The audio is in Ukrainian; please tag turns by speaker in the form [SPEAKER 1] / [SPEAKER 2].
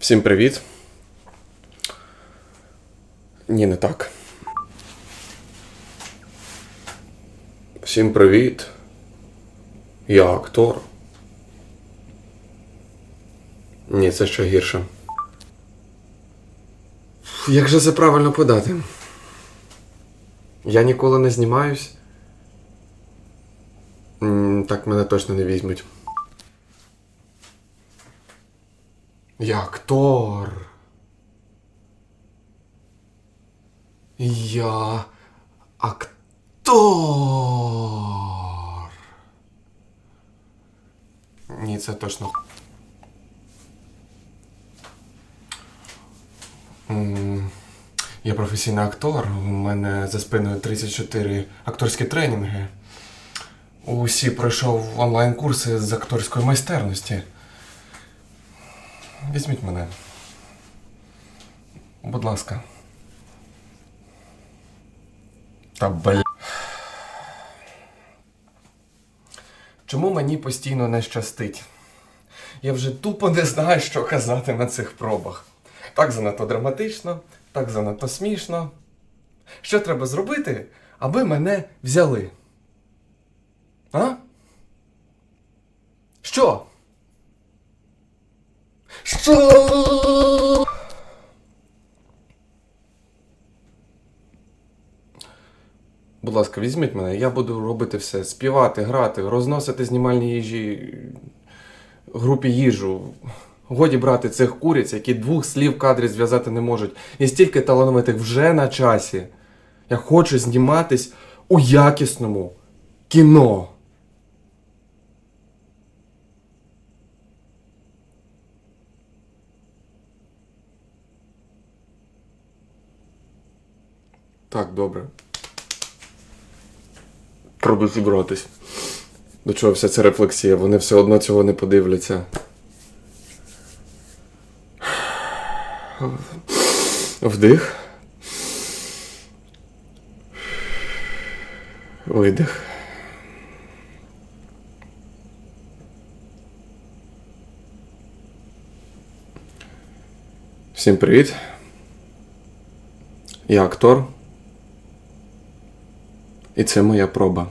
[SPEAKER 1] Всім привіт. Ні, не так. Всім привіт. Я актор. Ні, це ще гірше. Як же це правильно подати? Я ніколи не знімаюсь. Так мене точно не візьмуть. Я актор. Я актор. Ні, це точно. Я професійний актор. У мене за спиною 34 акторські тренінги. Усі пройшов онлайн-курси з акторської майстерності. Візьміть мене. Будь ласка. Та бля. Чому мені постійно не щастить? Я вже тупо не знаю, що казати на цих пробах. Так занадто драматично, так занадто смішно. Що треба зробити, аби мене взяли? А? Що? Що? Будь ласка, візьміть мене, я буду робити все: співати, грати, розносити знімальні їжі групі їжу. Годі брати цих куриць, які двох слів в кадрі зв'язати не можуть. І стільки талановитих вже на часі. Я хочу зніматись у якісному кіно. Так, добре. Треба зібратись. До чого вся ця рефлексія? Вони все одно цього не подивляться. Вдих. Видих. Всім привіт. Я актор. І це моя проба.